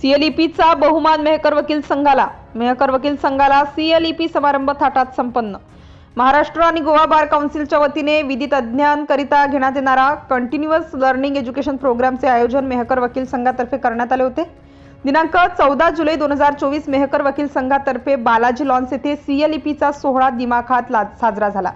सीएलईपीचा बहुमान मेहकर वकील संघाला. मेहकर वकील संघाला सीएलईपी समारंभ थाटात संपन्न. महाराष्ट्र आणि गोवा बार काउन्सिलच्या वतीने विधी तज्ज्ञांकरिता घेण्यात येणारा कंटिन्युअस लर्निंग एज्युकेशन प्रोग्रामचे आयोजन मेहकर वकील संघातर्फे करण्यात आले होते. दिनांक चौदा जुलै दोन हजार चोवीस मेहकर वकील संघातर्फे बालाजी लॉन्स येथे सीएलईपीचा सोहळा दिमाखात ला- साजरा झाला.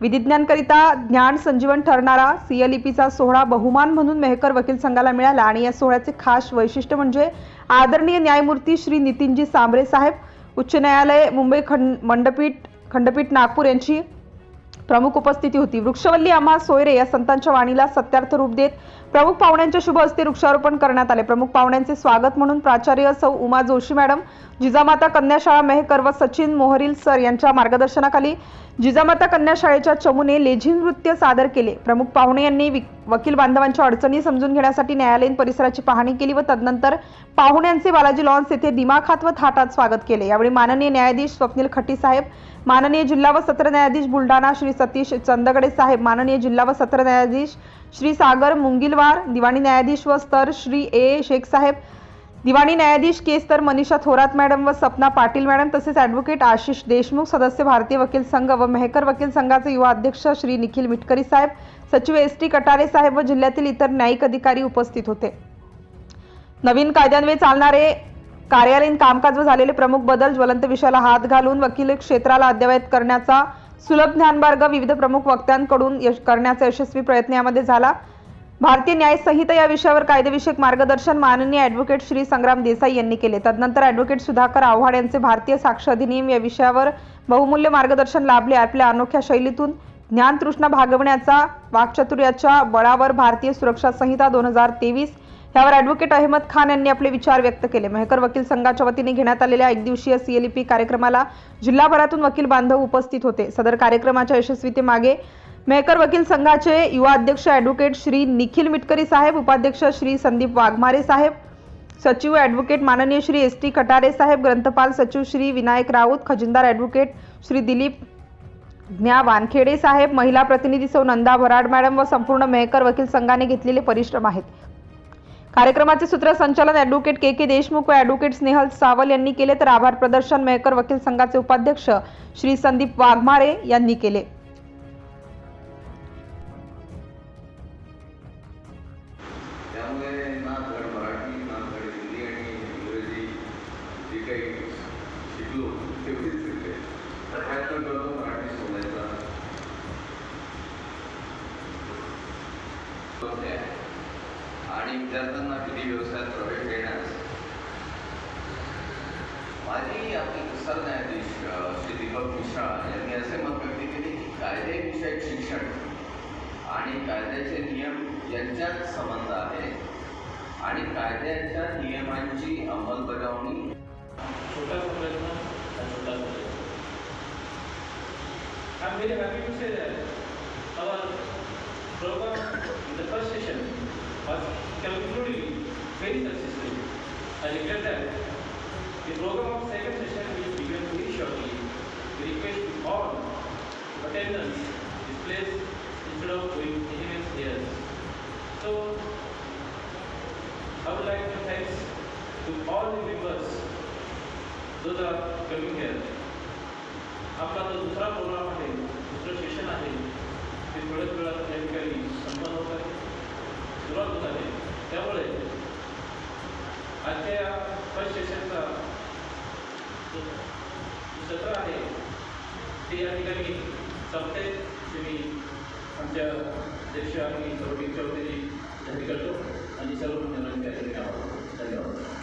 विधिज्ञांकरिता ज्ञान संजीवन ठरणारा सीएलईपीचा सोहळा बहुमान म्हणून मेहकर वकील संघाला मिळाला आणि या सोहळ्याचे खास वैशिष्ट्य म्हणजे आदरणीय न्यायमूर्ती श्री नितीनजी सांबरे साहेब उच्च न्यायालय मुंबई खंड मंडपीठ खंडपीठ नागपूर यांची प्रमुख उपस्थिती होती. वृक्षवल्ली आम्हा सोयरे या संतांच्या वाणीला सत्यार्थ रूप देत प्रमुख पाहुण्यांच्या शुभ हस्ते वृक्षारोपण करण्यात आले. प्रमुख पाहुण्यांचे स्वागत म्हणून प्राचार्य सौ उमा जोशी मॅडम जिजामाता कन्याशाळा मेहकर व सचिन मोहरील सर यांच्या मार्गदर्शनाखाली जिजामाता कन्या शाळेच्या चमूने लेझी नृत्य सादर केले. प्रमुख पाहुणे यांनी वकील बांधवांच्या अडचणी समजून घेण्यासाठी न्यायालयीन परिसराची पाहणी केली व तदनंतर पाहुण्यांचे बालाजी लॉन्स येथे दिमाखात व थाटात स्वागत केले. यावेळी माननीय न्यायाधीश स्वप्नील खट्टी साहेब माननीय जिल्हा व सत्र न्यायाधीश बुलढाणा श्री सतीश चंदगडे साहेब माननीय जिल्हा व सत्र न्यायाधीश श्री सागर मुंगिलवार दिवाणी न्यायाधीश व स्तर श्री ए शेख साहेब दिवाणी न्यायाधीश केस तर मनीषा थोरात मॅडम व सपना पाटील मॅडम तसेच ॲडव्होकेट आशिष देशमुख सदस्य भारतीय वकील संघ व मेहकर वकील संघाचे युवा अध्यक्ष श्री निखिल मिटकरी साहेब सचिव एस टी कटारे साहेब व जिल्ह्यातील इतर न्यायिक अधिकारी उपस्थित होते. नवीन कायद्यान्वये चालणारे कार्यालयीन कामकाज व झालेले प्रमुख बदल ज्वलंत विषयाला हात घालून वकील क्षेत्राला अद्ययावत करण्याचा सुलभ ज्ञानमार्ग विविध प्रमुख वक्त्यांकडून करण्याचा यशस्वी प्रयत्न यामध्ये झाला. भारतीय न्याय संहिता या विषयावर कायदेविषयक मार्गदर्शन माननीय ॲडव्होकेट श्री संग्राम देसाई यांनी केले. तदनंतर ॲडव्होकेट सुधाकर आव्हाड यांचे भारतीय साक्ष अधिनियम या विषयावर बहुमूल्य मार्गदर्शन लाभले आपल्या अनोख्या शैलीतून. ज्ञानतृष्णा भागवण्याचा वाक्चतुर्याच्या बळावर भारतीय सुरक्षा संहिता दोन हजार तेवीस यावर ॲडव्होकेट अहमद खान यांनी आपले विचार व्यक्त केले. मेहकर वकील संघाच्या वतीने घेण्यात आलेल्या एक दिवसीय सीएलपी कार्यक्रमाला जिल्हाभरातून वकील बांधव उपस्थित होते. सदर कार्यक्रमाच्या यशस्वीतेमागे मेहकर वकील संघाचे युवा अध्यक्ष ॲडव्होकेट श्री निखिल मिटकरी साहेब उपाध्यक्ष श्री संदीप वाघमारे साहेब सचिव ॲडव्होकेट माननीय श्री एस टी कटारे साहेब ग्रंथपाल सचिव श्री विनायक राऊत खजिनदार ॲडव्होकेट श्री दिलीप ज्ञा वानखेडे साहेब महिला प्रतिनिधी सौ नंदा भराड मॅडम व संपूर्ण मेहकर वकील संघाने घेतलेले परिश्रम आहेत. कार्यक्रमाचे सूत्रसंचालन ॲडव्होकेट के के देशमुख व ॲडव्होकेट स्नेहल सावल यांनी केले तर आभार प्रदर्शन मेहकर वकील संघाचे उपाध्यक्ष श्री संदीप वाघमारे यांनी केले. होते आणि विद्यार्थ्यांना विधी व्यवसायात प्रवेश देण्यास माझी आपले सरन्यायाधीश श्री दीपक मिश्रा यांनी असे मत व्यक्त केले की कायदेविषयक शिक्षण आणि कायद्याचे नियम यांच्यात संबंध आहे आणि कायद्याच्या नियमांची अंमलबजावणी छोटा प्रयत्न छोटा छोटासा हा I'm very विषय to say program in the first session was concluded very successfully. I regret that the program of second session will begin very shortly. We request all attendants this place instead of going anywhere here. So I would like to thanks to all the members those are coming here. आपला जो दुसरा programme आहे दुसरं session आहे आजच्या या first सेशनचा सत्र आहे. ते या ठिकाणी संपते. मी आमच्या अध्यक्ष आणि सर्व चौधरी वतीने जाहीर करतो. आणि सर्व मंडळांनी त्या ठिकाणी धन्यवाद.